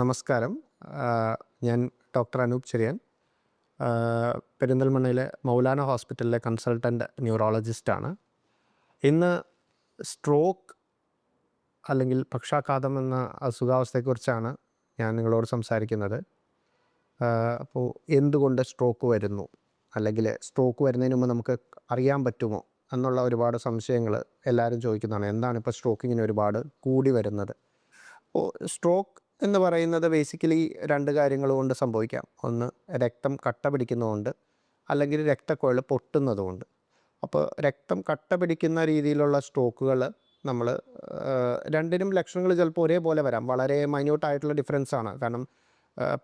നമസ്കാരം. ഞാൻ ഡോക്ടർ അനൂപ് ചെറിയാൻ. പെരിന്തൽമണ്ണയിലെ മൗലാന ഹോസ്പിറ്റലിലെ കൺസൾട്ടന്റ് ന്യൂറോളജിസ്റ്റാണ്. ഇന്ന് സ്ട്രോക്ക് അല്ലെങ്കിൽ പക്ഷാഘാതം എന്ന അസുഖാവസ്ഥയെക്കുറിച്ചാണ് ഞാൻ നിങ്ങളോട് സംസാരിക്കുന്നത്. അപ്പോൾ എന്തുകൊണ്ട് സ്ട്രോക്ക് വരുന്നു? അല്ലെങ്കിൽ സ്ട്രോക്ക് വരുന്നതിന് മുമ്പ് നമുക്ക് അറിയാൻ പറ്റുമോ? എന്നുള്ള ഒരുപാട് സംശയങ്ങൾ എല്ലാവരും ചോദിക്കുന്നതാണ്. എന്താണ് ഇപ്പോൾ സ്ട്രോക്കിങ്ങിന് ഒരുപാട് കൂടി വരുന്നത്? അപ്പോൾ സ്ട്രോക്ക് എന്ന് പറയുന്നത് ബേസിക്കലി രണ്ട് കാര്യങ്ങൾ കൊണ്ട് സംഭവിക്കാം. ഒന്ന് രക്തം കട്ട പിടിക്കുന്നതുകൊണ്ട് അല്ലെങ്കിൽ രക്തക്കൊഴൽ പൊട്ടുന്നതുകൊണ്ട്. അപ്പോൾ രക്തം കട്ട പിടിക്കുന്ന രീതിയിലുള്ള സ്ട്രോക്കുകൾ നമ്മൾ രണ്ടിനും ലക്ഷണങ്ങൾ ചിലപ്പോൾ ഒരേപോലെ വരാം. വളരെ മൈന്യൂട്ടായിട്ടുള്ള ഡിഫറൻസ് ആണ്. കാരണം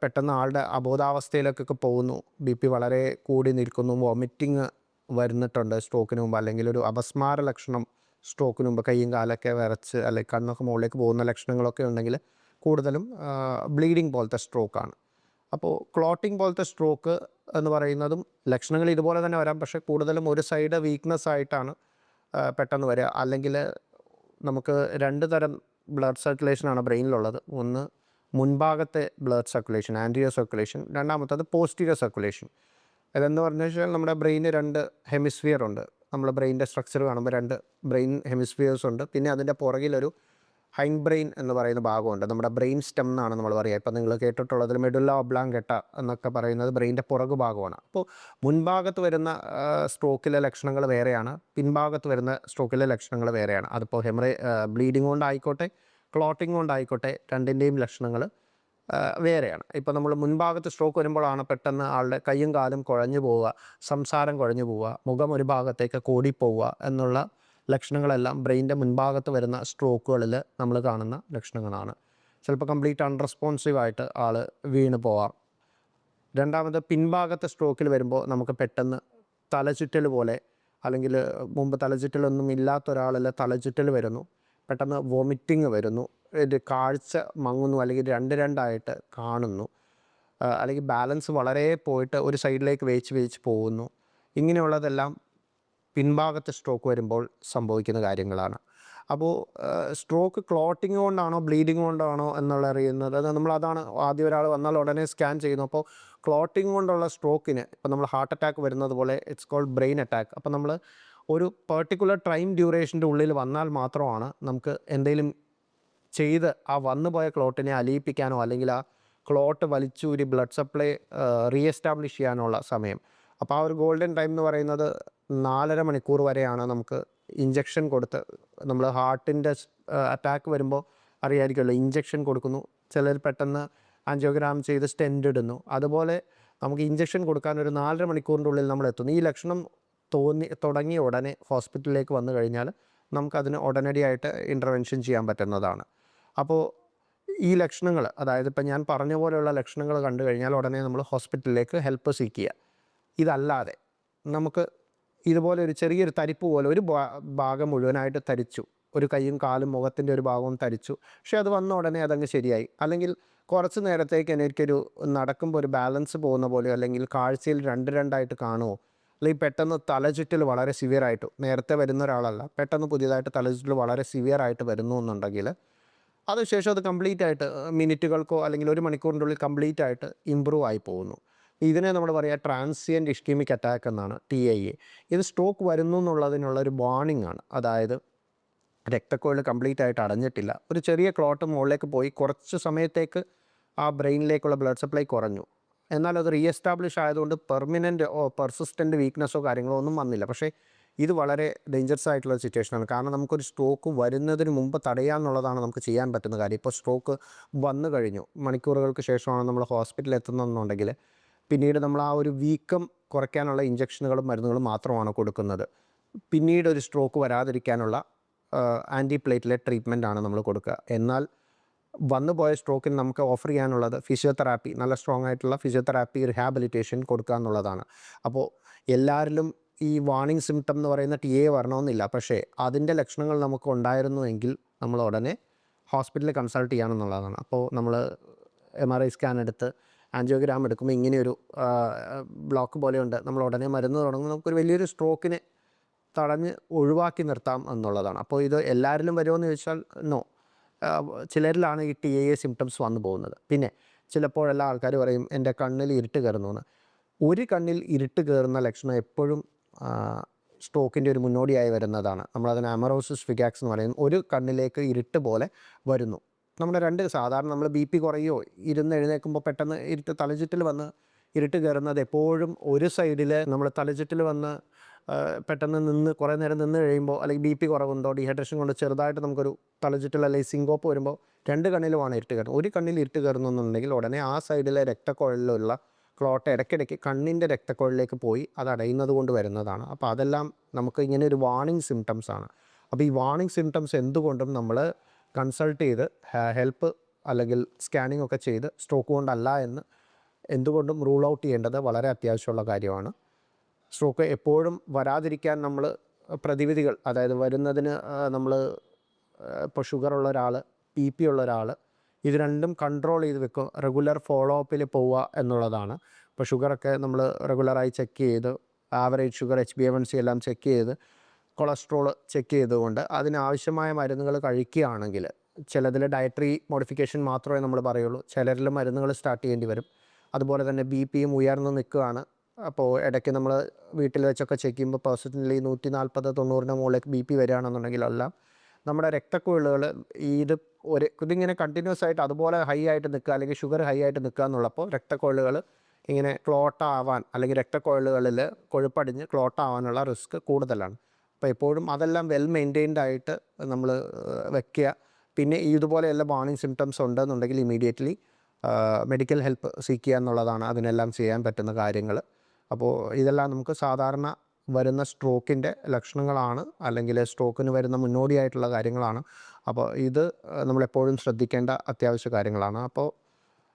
പെട്ടെന്ന് ആളുടെ അബോധാവസ്ഥയിലേക്കൊക്കെ പോകുന്നു. ബി പി വളരെ കൂടി നിൽക്കുന്നു. വോമിറ്റിങ് വരുന്നിട്ടുണ്ട് സ്ട്രോക്കിന് മുമ്പ്. അല്ലെങ്കിൽ ഒരു അപസ്മാര ലക്ഷണം സ്ട്രോക്കിന് മുമ്പ് കയ്യും കാലൊക്കെ വരച്ച് അല്ലെങ്കിൽ കണ്ണൊക്കെ മുകളിലേക്ക് പോകുന്ന ലക്ഷണങ്ങളൊക്കെ ഉണ്ടെങ്കിൽ കൂടുതലും ബ്ലീഡിങ് പോലത്തെ സ്ട്രോക്കാണ്. അപ്പോൾ ക്ലോട്ടിംഗ് പോലത്തെ സ്ട്രോക്ക് എന്ന് പറയുന്നതും ലക്ഷണങ്ങൾ ഇതുപോലെ തന്നെ വരാം. പക്ഷേ കൂടുതലും ഒരു സൈഡ് വീക്ക്നെസ് ആയിട്ടാണ് പെട്ടെന്ന് വരിക അല്ലെങ്കിൽ നമുക്ക് രണ്ട് തരം ബ്ലഡ് സർക്കുലേഷനാണ് ബ്രെയിനിലുള്ളത്. ഒന്ന് മുൻഭാഗത്തെ ബ്ലഡ് സർക്കുലേഷൻ ആന്റിയോ സർക്കുലേഷൻ. രണ്ടാമത്തത് പോസ്റ്റീരിയർ സർക്കുലേഷൻ. ഇതെന്ന് പറഞ്ഞു വെച്ചാൽ നമ്മുടെ ബ്രെയിന് രണ്ട് ഹെമിസ്ഫിയർ ഉണ്ട്. നമ്മുടെ ബ്രെയിനിന്റെ സ്ട്രക്ചർ കാണുമ്പോൾ രണ്ട് ബ്രെയിൻ ഹെമിസ്ഫിയേഴ്സ് ഉണ്ട്. പിന്നെ അതിന്റെ പുറകിലൊരു ഹൈൻ ബ്രെയിൻ എന്ന് പറയുന്ന ഭാഗമുണ്ട്. നമ്മുടെ ബ്രെയിൻ സ്റ്റെം എന്നാണ് നമ്മൾ പറയുക. ഇപ്പം നിങ്ങൾ കേട്ടിട്ടുള്ളതിൽ മെഡുല്ല ഒബ്ലാങ്കെട്ട എന്നൊക്കെ പറയുന്നത് ബ്രെയിന്റെ പുറകു ഭാഗമാണ്. അപ്പോൾ മുൻഭാഗത്ത് വരുന്ന സ്ട്രോക്കിലെ ലക്ഷണങ്ങൾ വേറെയാണ്. പിൻഭാഗത്ത് വരുന്ന സ്ട്രോക്കിലെ ലക്ഷണങ്ങൾ വേറെയാണ്. അതിപ്പോൾ ഹെമറേ ബ്ലീഡിങ് കൊണ്ടായിക്കോട്ടെ ക്ലോട്ടിങ് കൊണ്ടായിക്കോട്ടെ രണ്ടിന്റെയും ലക്ഷണങ്ങൾ വേറെയാണ്. ഇപ്പോൾ നമ്മൾ മുൻഭാഗത്ത് സ്ട്രോക്ക് വരുമ്പോഴാണ് പെട്ടെന്ന് ആളുടെ കൈയും കാലും കുഴഞ്ഞു പോവുക സംസാരം കുഴഞ്ഞു പോവുക മുഖം ഒരു ഭാഗത്തേക്ക് കൂടിപ്പോവുക എന്നുള്ള ലക്ഷണങ്ങളെല്ലാം ബ്രെയിന്റെ മുൻഭാഗത്ത് വരുന്ന സ്ട്രോക്കുകളിൽ നമ്മൾ കാണുന്ന ലക്ഷണങ്ങളാണ്. ചിലപ്പോൾ കംപ്ലീറ്റ് അൺറെസ്പോൺസീവ് ആയിട്ട് ആൾ വീണ് പോവാം. രണ്ടാമത് പിൻഭാഗത്തെ സ്ട്രോക്കിൽ വരുമ്പോൾ നമുക്ക് പെട്ടെന്ന് തലചുറ്റൽ പോലെ അല്ലെങ്കിൽ മുമ്പ് തലചുറ്റലൊന്നും ഇല്ലാത്ത ഒരാളിൽ തലചുറ്റൽ വരുന്നു. പെട്ടെന്ന് വോമിറ്റിങ് വരുന്നു. ഇത് കാഴ്ച മങ്ങുന്നു അല്ലെങ്കിൽ രണ്ട് രണ്ടായിട്ട് കാണുന്നു. അല്ലെങ്കിൽ ബാലൻസ് വളരെ പോയിട്ട് ഒരു സൈഡിലേക്ക് വേച്ച് വേച്ച് പോകുന്നു. ഇങ്ങനെയുള്ളതെല്ലാം പിൻഭാഗത്തെ സ്ട്രോക്ക് വരുമ്പോൾ സംഭവിക്കുന്ന കാര്യങ്ങളാണ്. അപ്പോൾ സ്ട്രോക്ക് ക്ലോട്ടിങ് കൊണ്ടാണോ ബ്ലീഡിങ് കൊണ്ടാണോ എന്നുള്ള അറിയുന്നത്? അത് നമ്മൾ അതാണ് ആദ്യം ഒരാൾ വന്നാൽ ഉടനെ സ്കാൻ ചെയ്യുന്നു. അപ്പോൾ ക്ലോട്ടിങ് കൊണ്ടുള്ള സ്ട്രോക്കിന് ഇപ്പോൾ നമ്മൾ ഹാർട്ട് അറ്റാക്ക് വരുന്നത് പോലെ ഇറ്റ്സ് കോൾഡ് ബ്രെയിൻ അറ്റാക്ക് അപ്പോൾ നമ്മൾ ഒരു പെർട്ടിക്കുലർ ടൈം ഡ്യൂറേഷന്റെ ഉള്ളിൽ വന്നാൽ മാത്രമാണ് നമുക്ക് എന്തെങ്കിലും ചെയ്ത് ആ വന്നുപോയ ക്ലോട്ടിനെ അലിയിപ്പിക്കാനോ അല്ലെങ്കിൽ ആ ക്ലോട്ട് വലിച്ചൂരി ബ്ലഡ് സപ്ലൈ റീ എസ്റ്റാബ്ലിഷ് ചെയ്യാനുള്ള സമയം. അപ്പോൾ ആ ഒരു ഗോൾഡൻ ടൈം എന്ന് പറയുന്നത് നാലര മണിക്കൂർ വരെയാണ് നമുക്ക് ഇഞ്ചക്ഷൻ കൊടുത്ത് നമ്മൾ ഹാർട്ടിന്റെ അറ്റാക്ക് വരുമ്പോൾ അറിയാമായിരിക്കുമല്ലോ ഇഞ്ചക്ഷൻ കൊടുക്കുന്നു. ചിലർ പെട്ടെന്ന് ആൻജിയോഗ്രാം ചെയ്ത് സ്റ്റെൻഡ് ഇടുന്നു. അതുപോലെ നമുക്ക് ഇഞ്ചക്ഷൻ കൊടുക്കാൻ ഒരു നാലര മണിക്കൂറിന്റെ ഉള്ളിൽ നമ്മൾ എത്തുന്നു. ഈ ലക്ഷണം തോന്നി തുടങ്ങിയ ഉടനെ ഹോസ്പിറ്റലിലേക്ക് വന്നു കഴിഞ്ഞാൽ നമുക്കതിന് ഉടനടിയായിട്ട് ഇന്റർവെൻഷൻ ചെയ്യാൻ പറ്റുന്നതാണ്. അപ്പോൾ ഈ ലക്ഷണങ്ങൾ അതായത് ഇപ്പം ഞാൻ പറഞ്ഞ പോലെയുള്ള ലക്ഷണങ്ങൾ കണ്ടു കഴിഞ്ഞാൽ ഉടനെ നമ്മൾ ഹോസ്പിറ്റലിലേക്ക് ഹെൽപ്പ് സീക്ക് ചെയ്യുക. ഇതല്ലാതെ നമുക്ക് ഇതുപോലെ ഒരു ചെറിയൊരു തരിപ്പ് പോലെ ഒരു ഭാഗം മുഴുവനായിട്ട് തരിച്ചു. ഒരു കൈയും കാലും മുഖത്തിന്റെ ഒരു ഭാഗവും തരിച്ചു. പക്ഷേ അത് വന്ന ഉടനെ അതങ്ങ് ശരിയായി. അല്ലെങ്കിൽ കുറച്ച് നേരത്തേക്ക് എനിക്കൊരു നടക്കുമ്പോൾ ഒരു ബാലൻസ് പോകുന്ന പോലെയോ അല്ലെങ്കിൽ കാഴ്ചയിൽ രണ്ട് രണ്ടായിട്ട് കാണുമോ? അല്ലെങ്കിൽ പെട്ടെന്ന് തലചുറ്റൽ വളരെ സിവിയറായിട്ടു നേരത്തെ വരുന്ന ഒരാളല്ല പെട്ടെന്ന് പുതിയതായിട്ട് തലചുറ്റൽ വളരെ സിവിയറായിട്ട് വരുന്നു എന്നുണ്ടെങ്കിൽ അതിനുശേഷം അത് കംപ്ലീറ്റ് ആയിട്ട് മിനിറ്റുകൾക്കോ അല്ലെങ്കിൽ ഒരു മണിക്കൂറിന്റെ ഉള്ളിൽ കംപ്ലീറ്റ് ആയിട്ട് ഇമ്പ്രൂവ് ആയി പോകുന്നു. ഇതിനെ നമ്മൾ പറയുക ട്രാൻസിയന്റ് ഇഷ്കീമിക് അറ്റാക്ക് എന്നാണ് ടി ഐ എ ഇത് സ്ട്രോക്ക് വരുന്നു എന്നുള്ളതിനുള്ള ഒരു ആണ്. അതായത് രക്തക്കുഴൽ കംപ്ലീറ്റ് ആയിട്ട് അടഞ്ഞിട്ടില്ല. ഒരു ചെറിയ ക്ലോട്ട് മുകളിലേക്ക് പോയി കുറച്ച് സമയത്തേക്ക് ആ ബ്രെയിനിലേക്കുള്ള ബ്ലഡ് സപ്ലൈ കുറഞ്ഞു. എന്നാൽ അത് റീ എസ്റ്റാബ്ലിഷ് ആയതുകൊണ്ട് പെർമനന്റ് ഓ പെർസിസ്റ്റന്റ് വീക്ക്നെസ്സോ കാര്യങ്ങളോ ഒന്നും വന്നില്ല. പക്ഷേ ഇത് വളരെ ഡേഞ്ചറസ് ആയിട്ടുള്ള ഒരു സിറ്റുവേഷനാണ് കാരണം നമുക്കൊരു സ്ട്രോക്ക് വരുന്നതിന് മുമ്പ് തടയാന്നുള്ളതാണ് നമുക്ക് ചെയ്യാൻ പറ്റുന്ന കാര്യം. ഇപ്പോൾ സ്ട്രോക്ക് വന്നു കഴിഞ്ഞു. മണിക്കൂറുകൾക്ക് ശേഷമാണ് നമ്മൾ ഹോസ്പിറ്റലിൽ എത്തുന്നതെന്നുണ്ടെങ്കിൽ പിന്നീട് നമ്മൾ ആ ഒരു വീക്കം കുറയ്ക്കാനുള്ള ഇഞ്ചക്ഷനുകളും മരുന്നുകളും മാത്രമാണ് കൊടുക്കുന്നത്. പിന്നീട് ഒരു സ്ട്രോക്ക് വരാതിരിക്കാനുള്ള ആന്റി പ്ലേറ്റ്ലെറ്റ് ട്രീറ്റ്മെന്റ് ആണ് നമ്മൾ കൊടുക്കുക. എന്നാൽ വന്നു പോയ സ്ട്രോക്കിന് നമുക്ക് ഓഫർ ചെയ്യാനുള്ളത് ഫിസിയോതെറാപ്പി നല്ല സ്ട്രോങ് ആയിട്ടുള്ള ഫിസിയോതെറാപ്പി റിഹാബിലിറ്റേഷൻ കൊടുക്കുക എന്നുള്ളതാണ്. അപ്പോൾ എല്ലാവരിലും ഈ വാണിംഗ് സിംറ്റം എന്ന് പറയുന്ന ടി എ വരണമെന്നില്ല. പക്ഷേ അതിന്റെ ലക്ഷണങ്ങൾ നമുക്ക് ഉണ്ടായിരുന്നു എങ്കിൽ നമ്മൾ ഉടനെ ഹോസ്പിറ്റലിൽ കൺസൾട്ട് ചെയ്യാമെന്നുള്ളതാണ് അപ്പോൾ നമ്മൾ എം ആർ ഐ സ്കാൻ എടുത്ത് ആൻജിയോഗ്രാം എടുക്കുമ്പോൾ ഇങ്ങനെയൊരു ബ്ലോക്ക് പോലെയുണ്ട്. നമ്മൾ ഉടനെ മരുന്ന് തുടങ്ങുമ്പോൾ നമുക്കൊരു വലിയൊരു സ്ട്രോക്കിനെ തടഞ്ഞ് ഒഴിവാക്കി നിർത്താം എന്നുള്ളതാണ്. അപ്പോൾ ഇത് എല്ലാവരിലും വരുമോ എന്ന് ചോദിച്ചാൽ നോ. ചിലരിലാണ് ഈ ടി എ സിംറ്റംസ് വന്നു പോകുന്നത്. പിന്നെ ചിലപ്പോഴെല്ലാം ആൾക്കാർ പറയും എന്റെ കണ്ണിൽ ഇരുട്ട് കയറുന്നു എന്ന്. ഒരു കണ്ണിൽ ഇരുട്ട് കയറുന്ന ലക്ഷണം എപ്പോഴും സ്ട്രോക്കിന്റെ ഒരു മുന്നോടിയായി വരുന്നതാണ്. നമ്മളതിന് അമറോസിസ് ഫിഗാക്സ് എന്ന് പറയുന്നത് ഒരു കണ്ണിലേക്ക് ഇരുട്ട് പോലെ വരുന്നു. നമ്മുടെ രണ്ട് സാധാരണ നമ്മൾ ബി പി കുറയോ ഇരുന്ന് എഴുന്നേൽക്കുമ്പോൾ പെട്ടെന്ന് ഇരുട്ട് തലചുറ്റിൽ വന്ന് ഇരുട്ട് കയറുന്നത് എപ്പോഴും ഒരു സൈഡിൽ നമ്മൾ തലചുറ്റിൽ വന്ന് പെട്ടെന്ന് നിന്ന് കുറേ നേരം നിന്ന് കഴിയുമ്പോൾ അല്ലെങ്കിൽ ബി പി കുറവുണ്ടോ ഡീഹൈഡ്രേഷൻ കൊണ്ട് ചെറുതായിട്ട് നമുക്കൊരു തലചുറ്റൽ അല്ലെങ്കിൽ സിങ്കോപ്പ് വരുമ്പോൾ രണ്ട് കണ്ണിലുമാണ് ഇരുട്ട് കയറുന്നത്. ഒരു കണ്ണിൽ ഇരുട്ട് കയറുന്നുണ്ടെങ്കിൽ ഉടനെ ആ സൈഡിലെ രക്തക്കുഴലിലുള്ള ക്ലോട്ട് ഇടയ്ക്കിടയ്ക്ക് കണ്ണിന്റെ രക്തക്കുഴലിലേക്ക് പോയി അത് അടയുന്നത് കൊണ്ട് വരുന്നതാണ്. അപ്പോൾ അതെല്ലാം നമുക്ക് ഇങ്ങനെ ഒരു വാണിംഗ് സിംറ്റംസ് ആണ്. അപ്പോൾ ഈ വാണിംഗ് സിംറ്റംസ് എന്തുകൊണ്ടും നമ്മൾ കൺസൾട്ട് ചെയ്ത് ഹെൽപ്പ് അല്ലെങ്കിൽ സ്കാനിംഗ് ഒക്കെ ചെയ്ത് സ്ട്രോക്ക് കൊണ്ടല്ല എന്ന് എന്തുകൊണ്ടും റൂൾ ഔട്ട് ചെയ്യേണ്ടത് വളരെ അത്യാവശ്യമുള്ള കാര്യമാണ്. സ്ട്രോക്ക് എപ്പോഴും വരാതിരിക്കാൻ നമ്മൾ പ്രതിവിധികൾ അതായത് വരുന്നതിന് നമ്മൾ ഇപ്പോൾ ഷുഗർ ഉള്ള ഒരാൾ ബി പി ഉള്ള ഒരാൾ ഇത് രണ്ടും കൺട്രോൾ ചെയ്ത് വെക്കും. റെഗുലർ ഫോളോ അപ്പിൽ പോവുക എന്നുള്ളതാണ്. ഇപ്പോൾ ഷുഗറൊക്കെ നമ്മൾ റെഗുലറായി ചെക്ക് ചെയ്ത് average sugar H B A one C എല്ലാം ചെക്ക് ചെയ്ത് കൊളസ്ട്രോൾ ചെക്ക് ചെയ്തുകൊണ്ട് അതിനാവശ്യമായ മരുന്നുകൾ കഴിക്കുകയാണെങ്കിൽ ചിലതിൽ ഡയറ്ററി മോഡിഫിക്കേഷൻ മാത്രമേ നമ്മൾ പറയുള്ളൂ. ചിലരിൽ മരുന്നുകൾ സ്റ്റാർട്ട് ചെയ്യേണ്ടി വരും. അതുപോലെ തന്നെ ബി പിയും ഉയർന്നു നിൽക്കുകയാണ്. അപ്പോൾ ഇടയ്ക്ക് നമ്മൾ വീട്ടിൽ വെച്ചൊക്കെ ചെക്ക് ചെയ്യുമ്പോൾ പേഴ്സണലി നൂറ്റി നാൽപ്പത് തൊണ്ണൂറിന് മുകളിലേക്ക് ബി പി വരികയാണെന്നുണ്ടെങ്കിലെല്ലാം നമ്മുടെ രക്തക്കുഴലുകൾ ഇത് ഒരു ഇതിങ്ങനെ കണ്ടിന്യൂസ് ആയിട്ട് അതുപോലെ ഹൈ ആയിട്ട് നിൽക്കുക അല്ലെങ്കിൽ ഷുഗർ ഹൈ ആയിട്ട് നിൽക്കുക എന്നുള്ളപ്പോൾ രക്തക്കുഴലുകൾ ഇങ്ങനെ ക്ലോട്ട് ആവാൻ അല്ലെങ്കിൽ രക്തക്കുഴലുകളിൽ കൊഴുപ്പടിഞ്ഞ് ക്ലോട്ട് ആവാനുള്ള റിസ്ക് കൂടുതലാണ്. അപ്പോൾ എപ്പോഴും അതെല്ലാം വെൽ മെയിന്റെയിൻഡ് ആയിട്ട് നമ്മൾ വെക്കുക. പിന്നെ ഇതുപോലെയുള്ള വാണിംഗ് സിംറ്റംസ് ഉണ്ടെന്നുണ്ടെങ്കിൽ ഇമീഡിയറ്റ്ലി മെഡിക്കൽ ഹെൽപ്പ് സീക്കുക എന്നുള്ളതാണ് അതിനെല്ലാം ചെയ്യാൻ പറ്റുന്ന കാര്യങ്ങൾ. അപ്പോൾ ഇതെല്ലാം നമുക്ക് സാധാരണ വരുന്ന സ്ട്രോക്കിന്റെ ലക്ഷണങ്ങളാണ് അല്ലെങ്കിൽ സ്ട്രോക്കിന് വരുന്ന മുന്നോടിയായിട്ടുള്ള കാര്യങ്ങളാണ്. അപ്പോൾ ഇത് നമ്മളെപ്പോഴും ശ്രദ്ധിക്കേണ്ട അത്യാവശ്യ കാര്യങ്ങളാണ്. അപ്പോൾ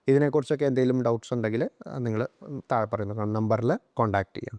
ഇതിനെക്കുറിച്ചൊക്കെ എന്തെങ്കിലും ഡൗട്ട്സ് ഉണ്ടെങ്കിൽ നിങ്ങൾ താഴെ പറയുന്ന നമ്പറിൽ കോൺടാക്റ്റ് ചെയ്യാം.